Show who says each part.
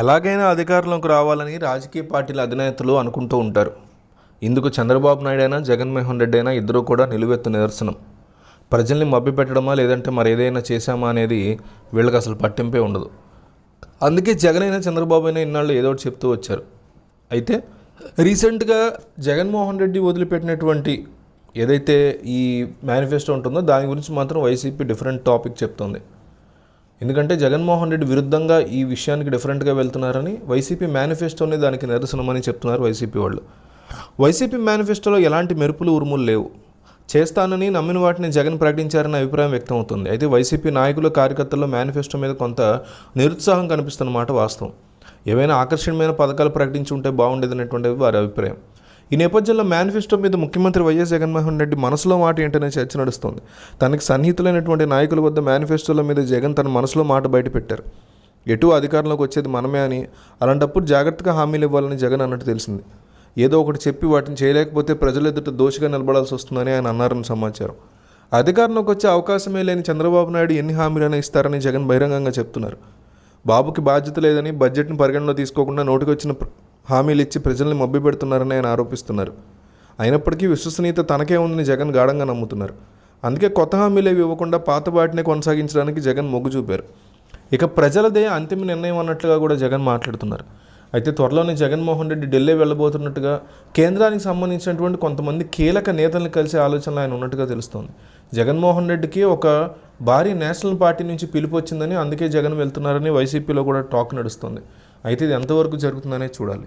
Speaker 1: ఎలాగైనా అధికారంలోకి రావాలని రాజకీయ పార్టీల అధినేతలు అనుకుంటూ ఉంటారు. ఇందుకు చంద్రబాబు నాయుడు అయినా జగన్మోహన్ రెడ్డి అయినా ఇద్దరూ కూడా నిలువెత్తు నిదర్శనం. ప్రజల్ని మభ్యపెట్టడమా లేదంటే మరి ఏదైనా చేశామా అనేది వీళ్ళకి అసలు పట్టింపే ఉండదు. అందుకే జగన్ అయినా చంద్రబాబు అయినా ఇన్నాళ్ళు ఏదో ఒకటి చెప్తూ వచ్చారు. అయితే రీసెంట్గా జగన్మోహన్ రెడ్డి వదిలిపెట్టినటువంటి ఏదైతే ఈ మేనిఫెస్టో ఉంటుందో దాని గురించి మాత్రం వైసీపీ డిఫరెంట్ టాపిక్ చెప్తోంది. ఎందుకంటే జగన్మోహన్ రెడ్డి విరుద్ధంగా ఈ విషయానికి డిఫరెంట్గా వెళ్తున్నారని వైసీపీ మేనిఫెస్టోనే దానికి నిరసనమని చెప్తున్నారు వైసీపీ వాళ్ళు. వైసీపీ మేనిఫెస్టోలో ఎలాంటి మెరుపులు ఉరుములు లేవు. చేస్తానని నమ్మిన వాటిని జగన్ ప్రకటించారన్న అభిప్రాయం వ్యక్తం అవుతుంది అయితే వైసీపీ నాయకులు కార్యకర్తల్లో మేనిఫెస్టో మీద కొంత నిరుత్సాహం కనిపిస్తున్నమాట వాస్తవం. ఏవైనా ఆకర్షణీయమైన పథకాలు ప్రకటించి ఉంటే బాగుండేదనేటువంటిది వారి అభిప్రాయం. ఈ నేపథ్యంలో మేనిఫెస్టో మీద ముఖ్యమంత్రి వైఎస్ జగన్మోహన్ రెడ్డి మనసులో మాట ఏంటనే చర్చ నడుస్తోంది. తనకి సన్నిహితులైనటువంటి నాయకుల వద్ద మేనిఫెస్టోల మీద జగన్ తన మనసులో మాట బయటపెట్టారు. ఎటు అధికారంలోకి వచ్చేది మనమే అని అలాంటప్పుడు జాగ్రత్తగా హామీలు ఇవ్వాలని జగన్ అన్నట్టు తెలిసింది. ఏదో ఒకటి చెప్పి వాటిని చేయలేకపోతే ప్రజల ఎదుట దోషిగా నిలబడాల్సి వస్తుందని ఆయన అన్నారని సమాచారం. అధికారంలోకి వచ్చే అవకాశమే లేని చంద్రబాబు నాయుడు ఎన్ని హామీలైనా ఇస్తారని జగన్ బహిరంగంగా చెప్తున్నారు. బాబుకి బాధ్యత లేదని బడ్జెట్ని పరిగణలో తీసుకోకుండా నోటికొచ్చిన వచ్చిన హామీలు ఇచ్చి ప్రజల్ని మభ్యపెడుతున్నారని ఆయన ఆరోపిస్తున్నారు. అయినప్పటికీ విశ్వసనీయత తనకే ఉందని జగన్ గాఢంగా నమ్ముతున్నారు. అందుకే కొత్త హామీలు ఏవి ఇవ్వకుండా పాత వాటినే కొనసాగించడానికి జగన్ మొగ్గు చూపారు. ఇక ప్రజలదే అంతిమ నిర్ణయం అన్నట్లుగా కూడా జగన్ మాట్లాడుతున్నారు. అయితే త్వరలోనే జగన్మోహన్ రెడ్డి ఢిల్లీ వెళ్ళబోతున్నట్టుగా కేంద్రానికి సంబంధించినటువంటి కొంతమంది కీలక నేతలను కలిసే ఆలోచనలు ఆయన ఉన్నట్టుగా తెలుస్తోంది. జగన్మోహన్ రెడ్డికి ఒక భారీ నేషనల్ పార్టీ నుంచి పిలుపు వచ్చిందని అందుకే జగన్ వెళ్తున్నారని వైసీపీలో కూడా టాక్ నడుస్తుంది. అయితే ఇది ఎంతవరకు జరుగుతుందనే చూడాలి.